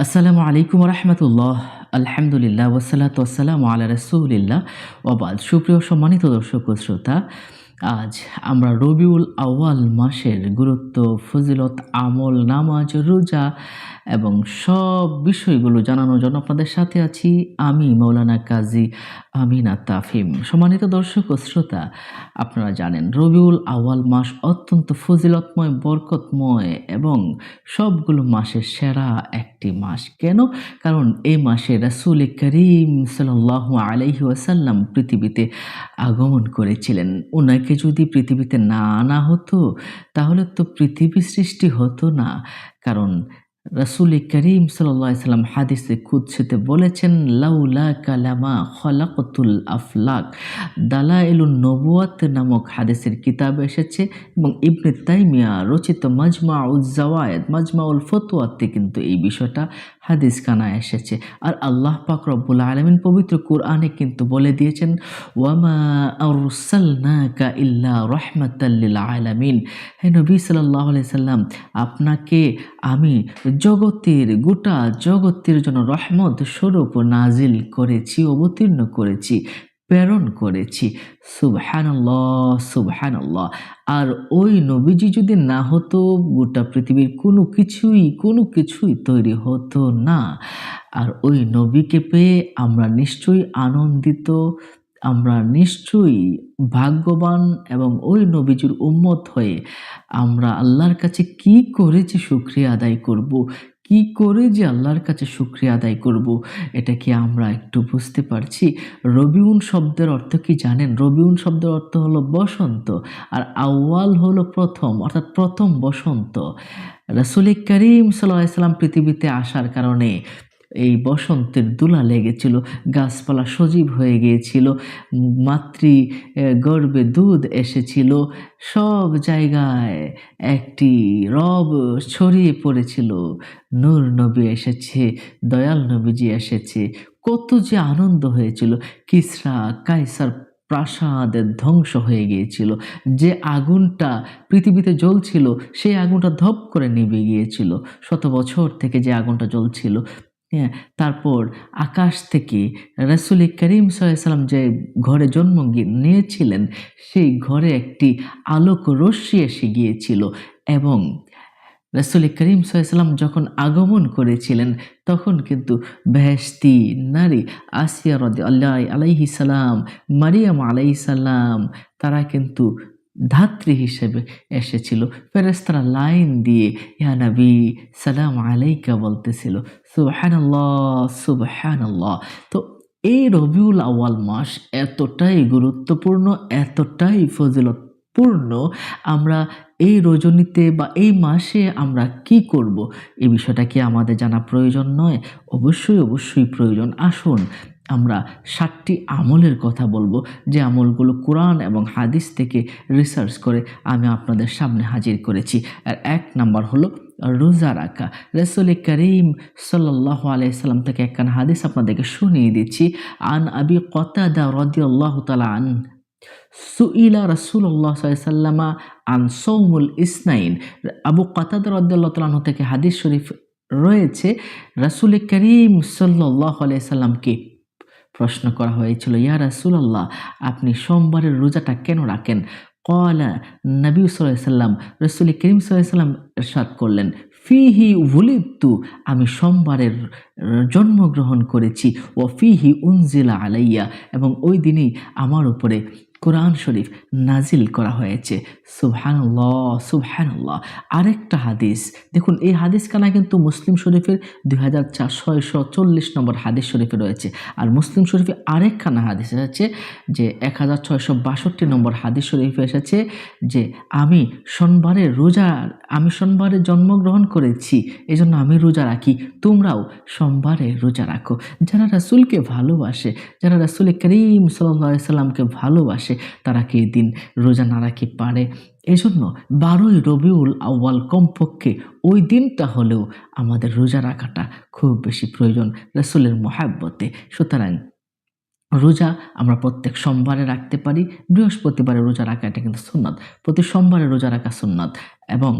আসসালামু আলাইকুম রহমতুল্লাহ আলহামদুলিল্লাহ ওসালাত ওসালাম আলা রসুলিল্লাহ। ওবাদ সুপ্রিয় সম্মানিত দর্শক শ্রোতা আজ আমরা রবিউল আউয়াল মাসের গুরুত্ব, ফজিলত, আমল, নামাজ, রোজা এবং সব বিষয়গুলো জানানোর জন্য আপনাদের সাথে আছি আমি মৌলানা কাজী আমিনা তাফিম। সম্মানিত দর্শক ও শ্রোতা, আপনারা জানেন রবিউল আউয়াল মাস অত্যন্ত ফজিলতময়, বরকতময় এবং সবগুলো মাসের সেরা একটি মাস। কেন? কারণ এই মাসে রাসুল করিম সাল্লাহ আলাইহি ওয়াসাল্লাম পৃথিবীতে আগমন করেছিলেন। ওনাকে যদি পৃথিবীতে না আনা হতো, তাহলে তো পৃথিবী সৃষ্টি হতো না। কারণ রাসুল করিম সাল্লাম হাদিসে কুৎসিতে বলেছেন, লাউলা কালামা খলাকতুল আফলাক। দালাইলুন নবুয়াত নামক হাদিসের কিতাব এসেছে এবং ইবনে তাইমিয়া রচিত মাজমা উজ্জাওয়ায়দ মাজমা উল ফতুয়াতে কিন্তু এই বিষয়টা হাদিস কানা এসেছে। আর আল্লাহ পাক রব্বুল আলমিন পবিত্র কোরআনে কিন্তু বলে দিয়েছেন, ওয়ামা ইল্লা রহমাতাল্লিল আলামিন। হে নবী সাল্লাহ সাল্লাম, আপনাকে আমি জগতের, গোটা জগতের জন্য রহমত স্বরূপ নাজিল করেছি, অবতীর্ণ করেছি। প্রেরণ করেছি। সুবহানাল্লাহ সুবহানাল্লাহ। আর ওই নবীজি যদি না হতো, গোটা পৃথিবীর কোনো কিছুই কোনো কিছুই তৈরি হতো না। আর ওই নবীকে পেয়ে আমরা নিশ্চয়ই আনন্দিত, আমরা নিশ্চয়ই ভাগ্যবান এবং ওই নবীজির উম্মত হয়ে আমরা আল্লাহর কাছে কি করেছি শুক্রিয়া আদায় করব কি করে যে আল্লাহর কাছে শুক্রিয়া আদায় করব, এটা কি আমরা একটু বুঝতে পারছি? রবিউন শব্দের অর্থ কি জানেন? রবিউন শব্দের অর্থ হলো বসন্ত, আর আউয়াল হলো প্রথম, অর্থাৎ প্রথম বসন্ত। রসুল করিম ইসলাম পৃথিবীতে আসার কারণে এই বসন্তের দোলা লেগেছিল, গাছপালা সজীব হয়ে গিয়েছিল, মাতৃ গর্বে দুধ এসেছিল, সব জায়গায় একটি রব ছড়িয়ে পড়েছিল। নূর নবী এসেছে, দয়াল নবীজি এসেছে, কত যে আনন্দ হয়েছিল। কিসরা কাইসার প্রাসাদের ধ্বংস হয়ে গিয়েছিল। যে আগুনটা পৃথিবীতে জ্বলছিল, সেই আগুনটা ধপ করে নিভে গিয়েছিল। শত বছর থেকে যে আগুনটা জ্বলছিল হ্যাঁ তারপর আকাশ থেকে রসুল করিম সাল্লাম যে ঘরে জন্ম নিয়েছিলেন, সেই ঘরে একটি আলোক রশ্মি এসে গিয়েছিল এবং রসুল করিম সাল্লাম যখন আগমন করেছিলেন, তখন কিন্তু বেহেস্তি নারী আসিয়া রদ আল্লাহ আলাইহি সালাম মারিয়াম আলাইহি সাল্লাম তারা কিন্তু ধাত্রী হিসেবে এসেছিল। ফেরেস্তারা লাইন দিয়ে, ইয়া নবী, সালাম আলাইকা বলতেছিল। সুবহানাল্লাহ সুবহানাল্লাহ। তো এই রবিউল আওয়াল মাস এতটাই গুরুত্বপূর্ণ, এতটাই ফজিলতপূর্ণ, আমরা এই রজনীতে বা এই মাসে আমরা কি করব? এই বিষয়টা কি আমাদের জানা প্রয়োজন নয়? অবশ্যই অবশ্যই প্রয়োজন। আসুন আমরা ষাটটি আমলের কথা বলব যে আমলগুলো কোরআন এবং হাদিস থেকে রিসার্চ করে আমি আপনাদের সামনে হাজির করেছি। আর এক নাম্বার হলো, রোজা রাখা। রসুল করিম সাল্লাহ আলাইসাল্লাম থেকে একখান হাদিস আপনাদেরকে শুনিয়ে দিচ্ছি। আন আবি কতাদা রদিয়াল্লাহ তালা আন, সুইলা রসুল্লাহ সাল্লামা আন সৌমুল ইসনাইন। আবু কতাদা রদ্দাল্লাহ তালাহ থেকে হাদিস শরীফ রয়েছে। রসুল করিম সাল্লাহ আলাইসাল্লামকে প্রশ্ন করা হয়েছিল, ইয়া রাসুলাল্লাহ, আপনি সোমবারের রোজাটা কেন রাখেন? কলা নবী সাল্লাম, রসুল করিম সাল্লাম এরশাদ করলেন, ফিহি উলিত্তু আমি সোমবারের জন্মগ্রহণ করেছি ও ফিহি উনজিলা আলাইয়া, এবং ওই দিনেই আমার উপরে কোরআন শরীফ নাজিল করা হয়েছে। সুবহানাল্লাহ সুবহানাল্লাহ। আরেকটা হাদিস, দেখুন, এই হাদিস কানা কিন্তু মুসলিম শরীফের দুই হাজার ছয়শো চল্লিশ নম্বর হাদিস শরীফে রয়েছে। আর মুসলিম শরীফে আরেকখানা হাদিস এসেছে যে এক হাজার ছয়শো বাষট্টি নম্বর হাদিস শরীফে এসেছে যে আমি সোমবারে রোজা, আমি সোমবারে জন্মগ্রহণ করেছি এই জন্য আমি রোজা রাখি, তোমরাও সোমবারে রোজা রাখো। যারা রাসুলকে ভালোবাসে, যারা রাসুল করিম সাল্লাহ সাল্লামকে ভালোবাসে তারা কি দিন রোজা না রাখি পারে? এই জন্য বারোই রবিউল আউ্বাল কমপক্ষে ওই দিনটা হলেও আমাদের রোজা রাখাটা খুব বেশি প্রয়োজন রসুলের মহাব্বতে। সুতরাং রোজা আমরা প্রত্যেক সোমবারে রাখতে পারি, বৃহস্পতিবারে রোজা রাখা এটা কিন্তু সুন্নত। প্রতি সোমবারে রোজা রাখা সুন্নত এবং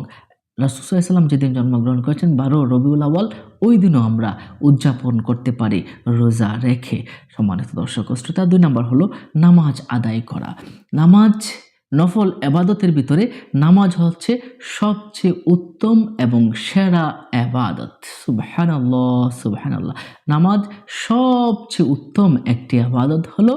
রাসুসাল্লাম যেদিন জন্মগ্রহণ করেছেন, বারো রবিউল আওয়াল ওই দিনও আমরা উদযাপন করতে পারি রোজা রেখে। সম্মানিত দর্শক শ্রোতা, দুই নম্বর হলো নামাজ আদায় করা। নামাজ, নফল এবাদতের ভিতরে নামাজ হচ্ছে সবচেয়ে উত্তম এবং সেরা এবাদত। সুবহান আল্লাহ সুবহান আল্লাহ নামাজ সবচেয়ে উত্তম একটি আবাদত হলো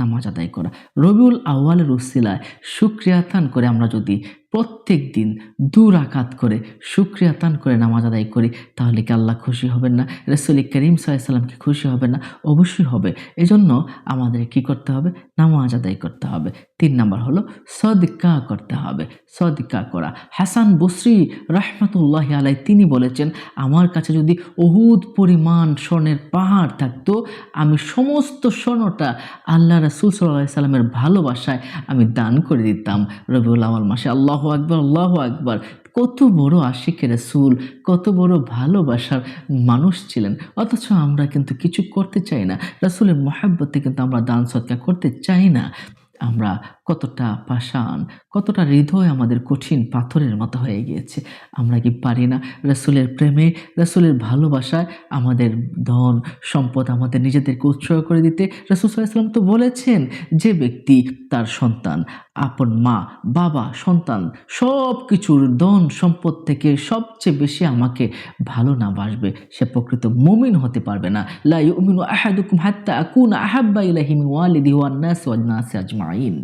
নামাজ আদায় করা। রবিউল আউ্বালের উসিলায় সুক্রিয়াতান করে আমরা যদি প্রত্যেক দিন দু রাকাত করে সুক্রিয়াতান করে নামাজ আদায় করি, তাহলে কি আল্লাহ খুশি হবেন না? রসুল করিম সাল্লামকে খুশি হবে না? অবশ্যই হবে। এজন্য আমাদের কি করতে হবে? নামাজ আদায় করতে হবে। তিন নম্বর হলো সদিকা করতে হবে, সদিকা করা। হাসান বসরি রহমতুল্লাহ আলাই তিনি বলেছেন, আমার কাছে যদি অহুদ পরিমাণ স্বর্ণের পাহাড় থাকতো, আমি সমস্ত স্বর্ণটা আল্লাহ রসুল সাল্লাহ সাল্লামের ভালোবাসায় আমি দান করে দিতাম। রবিউল আওয়াল মাসে আল্লাহ আকবর, আল্লাহ আকবর। কত বড় আশিক রসুল, কত বড় ভালোবাসার মানুষ ছিলেন। অথচ আমরা কিন্তু কিছু করতে চাই না। রসুলের মহাব্বতে কিন্তু আমরা দান সৎকার করতে চাই না। আমরা কতটা পাষাণ, কতটা হৃদয় আমাদের কঠিন পাথরের মতো হয়ে গিয়েছে। আমরা কি পারি না? রসুলের প্রেমে, রসুলের ভালোবাসায় আমাদের ধন, সম্পদ আমাদের নিজেদেরকে উৎসর্গ করে দিতে। রসুল সাল্লাম তো বলেছেন, যে ব্যক্তি তার সন্তান আপন মা, বাবা, সন্তান সব কিছুর ধন সম্পদ থেকে সবচেয়ে বেশি আমাকে ভালো না বাসবে। সে প্রকৃত মুমিন হতে পারবে না। লাই ইউমিনু আহাদুকুম হাত্তা আকুন আহাব্বা ইলাইহি ওয়ালিদি ওয়ান্নাস ওয়ান নাস ওয়ান নাস আজমাইন।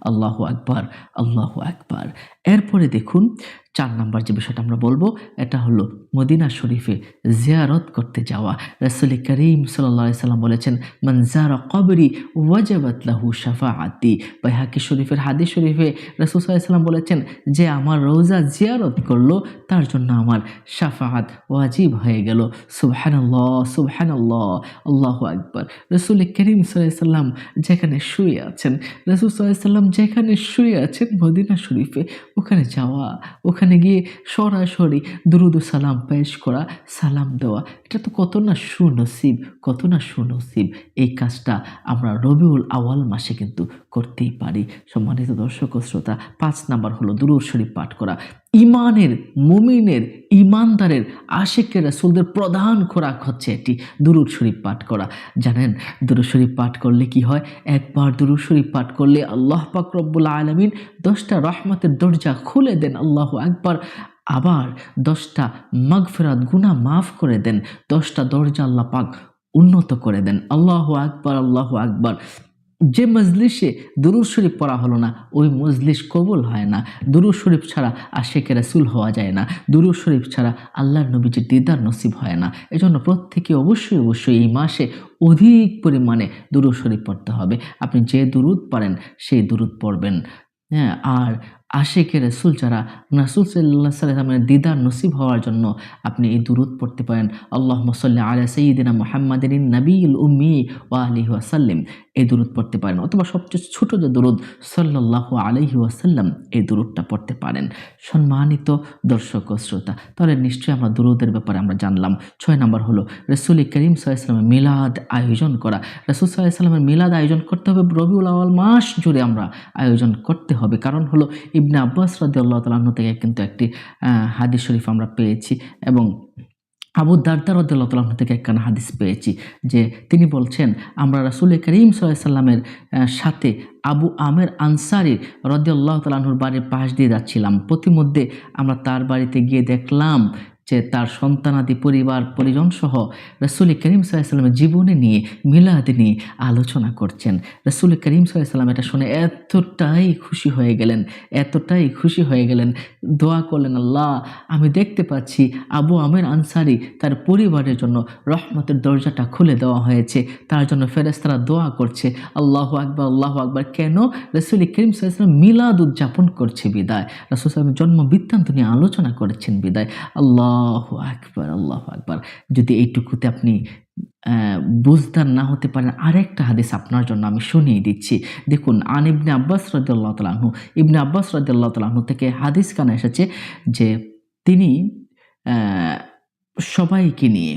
আল্লাহ আকবার আল্লাহ আকবার। এরপরে দেখুন, চার নাম্বার যে বিষয়টা আমরা বলব, এটা হলো মদিনা শরীফে জিয়ারত করতে যাওয়া। রসুল করিম সাল্লা সাল্লাম বলেছেন মনজারা কবরি, ওয়াজাবাত লাহু শাফাআতি। বাইহাকি শরীফের হাদি শরীফে রসুল সাল্লাম বলেছেন, যে আমার রোজা জিয়ারত করল, তার জন্য আমার শাফাআত ওয়াজিব হয়ে গেল। সুবহানাল্লাহ সুবহানাল্লাহ, আল্লাহ আকবার। রসুল করিম সাল্লাম যেখানে শুয়ে আছেন, রসুল সাল্লাম যেখানে শুয়ে আছেন মদিনা শরীফে ওখানে যাওয়া, ওখানে গিয়ে সরাসরি দুরুদ সালাম পেশ করা, সালাম দেওয়া, এটা তো কত না সুনসিব, কত না সুনসিব। এই কাজটা আমরা রবিউল আওয়াল মাসে কিন্তু করতেই পারি। সম্মানিত দর্শক শ্রোতা, পাঁচ নাম্বার হলো দুরুদ শরীফ পাঠ করা। ইমানের, মুমিনের ইমানদারের আশেকের, রাসুলদের প্রধান খোরাক হচ্ছে এটি দুরুদ শরীফ পাঠ করা। জানেন, দুরুদ শরীফ পাঠ করলে কি হয়? একবার দুরুদ শরীফ পাঠ করলে আল্লাহ পাক রব্বুল আলমিন দশটা রহমতের দরজা খুলে দেন, আল্লাহ একবার আবার দশটা মাগফেরাত গুনাহ মাফ করে দেন, দশটা দরজা আল্লাহ পাক উন্নত করে দেন। আল্লাহ আকবার আল্লাহ আকবার। যে মজলিসে দুরুদ শরীফ পড়া হলো না, ওই মজলিস কবুল হয় না। দুরুদ শরীফ ছাড়া আশেকে রাসুল হওয়া যায় না। দুরুদ শরীফ ছাড়া আল্লাহর নবীজির দিদার নসিব হয় না। এজন্য প্রত্যেকে অবশ্যই অবশ্যই এই মাসে অধিক পরিমাণে দুরুদ শরীফ পড়তে হবে। আপনি যে দুরুদ পারেন সেই দুরুদ পড়বেন। হ্যাঁ আর আশেকে রসুল যারা, রাসুল সাল্লাহ সাল্লামের দিদার নসিব হওয়ার জন্য আপনি এই দুরুদ পড়তে পারেন। আল্লাহ মসল্লা আলা সঈদিনা মোহাম্মদিন নবীল উম্মি ও আলি ওয়াসাল্লিম এই দুরুদ পড়তে পারেন অথবা সবচেয়ে ছোট যে দুরুদ সাল্লাহ আলহি ওয়াসাল্লাম এই দুরুদটা পড়তে পারেন। সম্মানিত দর্শক ও শ্রোতা, তাহলে নিশ্চয়ই আমরা দুরুদের ব্যাপারে আমরা জানলাম। ছয় নম্বর হলো, রসুল করিম সাল্লামের মিলাদ আয়োজন করা। রসুল সাল্লামের মিলাদ আয়োজন করতে হবে রবিউল আওয়াল মাস জুড়ে আমরা আয়োজন করতে হবে। কারণ হলো ইবনে আব্বাস রাদি আল্লাহ তালাহ থেকে কিন্তু একটি হাদিস শরীফ আমরা পেয়েছি এবং আবু দারদার রদুল্লাহ থেকে একখানা হাদিস পেয়েছি যে তিনি বলছেন, আমরা রাসুল করিম সাল্লামের সাথে আবু আমের আনসারি রদিয়াল্লাহ তালাহুর বাড়ির পাশ দিয়ে যাচ্ছিলাম। প্রতিমধ্যে আমরা তার বাড়িতে গিয়ে দেখলাম যে তার সন্তানাদি পরিবার, পরিজন সহ রসুল করিম সাল্লামের জীবনে নিয়ে, মিলাদ নিয়ে আলোচনা করছেন। রসুল করিম সাল্লাম এটা শুনে এতটাই খুশি হয়ে গেলেন, এতটাই খুশি হয়ে গেলেন, দোয়া করলেন, আল্লাহ, আমি দেখতে পাচ্ছি আবু আমের আনসারি তার পরিবারের জন্য রহমতের দরজাটা খুলে দেওয়া হয়েছে। তার জন্য ফেরেস্তারা দোয়া করছে, আল্লাহ আকবর আল্লাহ আকবর। কেন? রসুল করিম সাল্লাম মিলাদ উদযাপন করছে বিদায়। রসুল সাল্লামের জন্ম বৃত্তান্ত নিয়ে আলোচনা করেছেন বিদায়। আল্লাহ আল্লাহ আকবার আল্লাহ আকবার। যদি এইটুকুতে আপনি বুঝদার না হতে পারেন, আরেকটা হাদিস আপনার জন্য আমি শুনিয়ে দিচ্ছি। দেখুন, আন ইবনে আব্বাস রদুল্লাহ তালাহু ইবনে আব্বাস রদুল্লাহ তালাহু থেকে হাদিস কানে এসেছে যে তিনি সবাইকে নিয়ে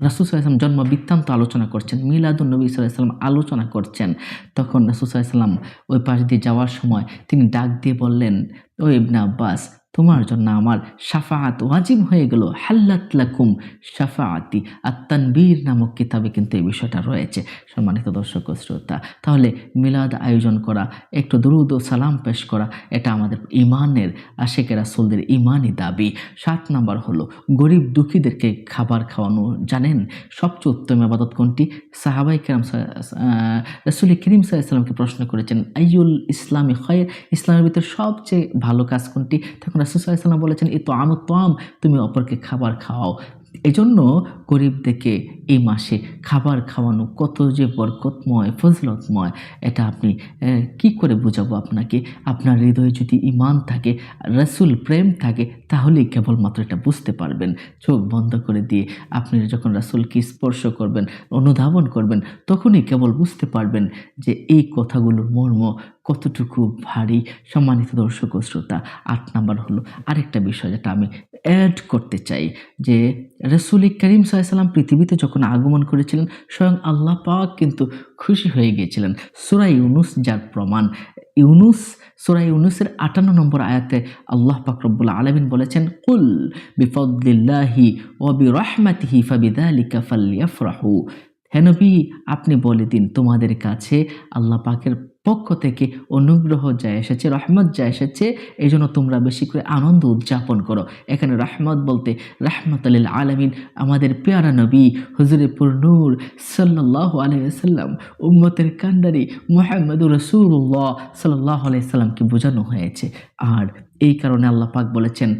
রাসুল সাল্লাম জন্ম বৃত্তান্ত আলোচনা করছেন মিলাদুল নবী সাল্লাম আলোচনা করছেন। তখন রাসুল সাল্লাম ওই পাশ দিয়ে যাওয়ার সময় তিনি ডাক দিয়ে বললেন ও ইবনে আব্বাস, তোমার জন্য আমার সাফাআত ওয়াজিব হয়ে গেল। হাল্লাত লাকুম সাফাআতি আর তানবীর নামক কিতাবে কিন্তু এই বিষয়টা রয়েছে। সম্মানিত দর্শক ও শ্রোতা, তাহলে মিলাদ আয়োজন করা, একটু দরুদ ও সালাম পেশ করা, এটা আমাদের ইমানের আশেকের রাসুলদের ইমানই দাবি। সাত নাম্বার হলো, গরিব দুঃখীদেরকে খাবার খাওয়ানো, জানেন সবচেয়ে উত্তম আবাদত কোনটি? সাহাবাই কেরাম রসুল করিম সাহা ইসলামকে প্রশ্ন করেছেন আইউল ইসলামী খয়ের? ইসলামের ভিতরে সবচেয়ে ভালো কাজ কোনটি? তখন রাসুল সাল্লাম বলেছেন এ তো আমতম তুমি অপরকে খাবার খাওয়াও এজন্য গরিবদেরকে এই মাসে খাবার খাওয়ানো কত যে বরকতময়, ফজলতময়, এটা আপনি কি করে বোঝাবো আপনাকে? আপনার হৃদয়ে যদি ইমান থাকে, রসুল প্রেম থাকে, তাহলেই কেবলমাত্র এটা বুঝতে পারবেন। চোখ বন্ধ করে দিয়ে আপনি যখন রাসুলকে স্পর্শ করবেন, অনুধাবন করবেন, তখনই কেবল বুঝতে পারবেন যে এই কথাগুলোর মর্ম কতটুকু ভারী সম্মানিত দর্শক ও শ্রোতা? আট নাম্বার হলো আরেকটা বিষয় যেটা আমি অ্যাড করতে চাই, যে রসুল করিম সাল্লাম পৃথিবীতে যখন আগমন করেছিলেন, স্বয়ং আল্লাহ পাক কিন্তু খুশি হয়ে গিয়েছিলেন। সুরাই ইউনুস যার প্রমাণ, ইউনুস সুরাই ইউনুসের আটান্ন নম্বর আয়াতে আল্লাহ পাক রব্বুল আলমিন বলেছেন, কুল বিফদ্দিল্লাহি ও বি রহমাতিহি ফাবিদালিকা ফালিয়াফরাহু হে নবী, আপনি বলে দিন, তোমাদের কাছে আল্লাহ পাকের পক্ষ থেকে অনুগ্রহ যা এসেছে, রহমত যা এসেছে, এই জন্য তোমরা বেশি করে আনন্দ উদযাপন করো। এখানে রহমত বলতে রহমত আলিল আলমিন, আমাদের পেয়ারা নবী হুজুরে পুরনুর সাল্লাহ আলাইসাল্লাম উম্মতের কান্ডারি মোহাম্মদুর রসুল্লাহ সাল্লাহ আলাইসাল্লামকে বোঝানো হয়েছে। আর এই কারণে আল্লাহ পাক বলেছেন,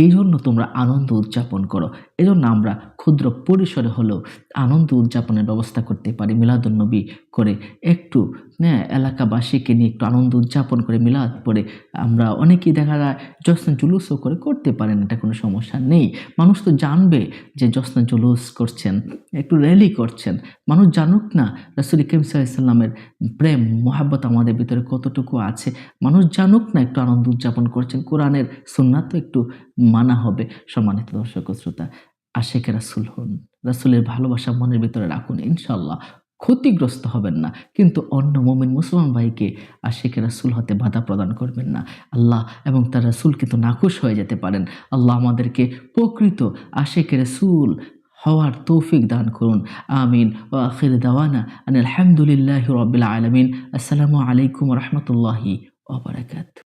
এই জন্য তোমরা আনন্দ উদযাপন করো। এজন্য আমরা ক্ষুদ্র পরিসরে হলেও আনন্দ উদযাপনের ব্যবস্থা করতে পারি মিলাদুন্নবী করে। একটু হ্যাঁ এলাকাবাসীকে নিয়ে একটু আনন্দ উদযাপন করে মিলাদ পরে আমরা অনেকেই দেখা যায় জশ্ন জুলুসও করে করতে পারেন, এটা কোনো সমস্যা নেই। মানুষ তো জানবে যে জশ্ন জুলুস করছেন, একটু র্যালি করছেন। মানুষ জানুক না রসুল ইকিম সাল্লামের প্রেম, মোহাব্বত আমাদের ভিতরে কতটুকু আছে। মানুষ জানুক না একটু আনন্দ উদযাপন করছেন, কোরআনের সুন্নাত তো একটু মানা হবে, সম্মানিত দর্শক শ্রোতা। আশেকে রাসুল হন। রাসুলের ভালোবাসা মনের ভিতরে রাখুন ইনশাল্লাহ ক্ষতিগ্রস্ত হবেন না। কিন্তু অন্য মোমিন মুসলমান ভাইকে আশেখ রাসুল হতে বাধা প্রদান করবেন না। আল্লাহ এবং তার রাসুল কিন্তু নাকুশ হয়ে যেতে পারেন। আল্লাহ আমাদেরকে প্রকৃত আশেখ রাসুল হওয়ার তৌফিক দান করুন। আমিন। ও আখির দাওয়ানা আন আলহামদুলিল্লাহ রবিল আলমিন। আসসালামু আলাইকুম রহমতুল্লাহি ওবরাকাত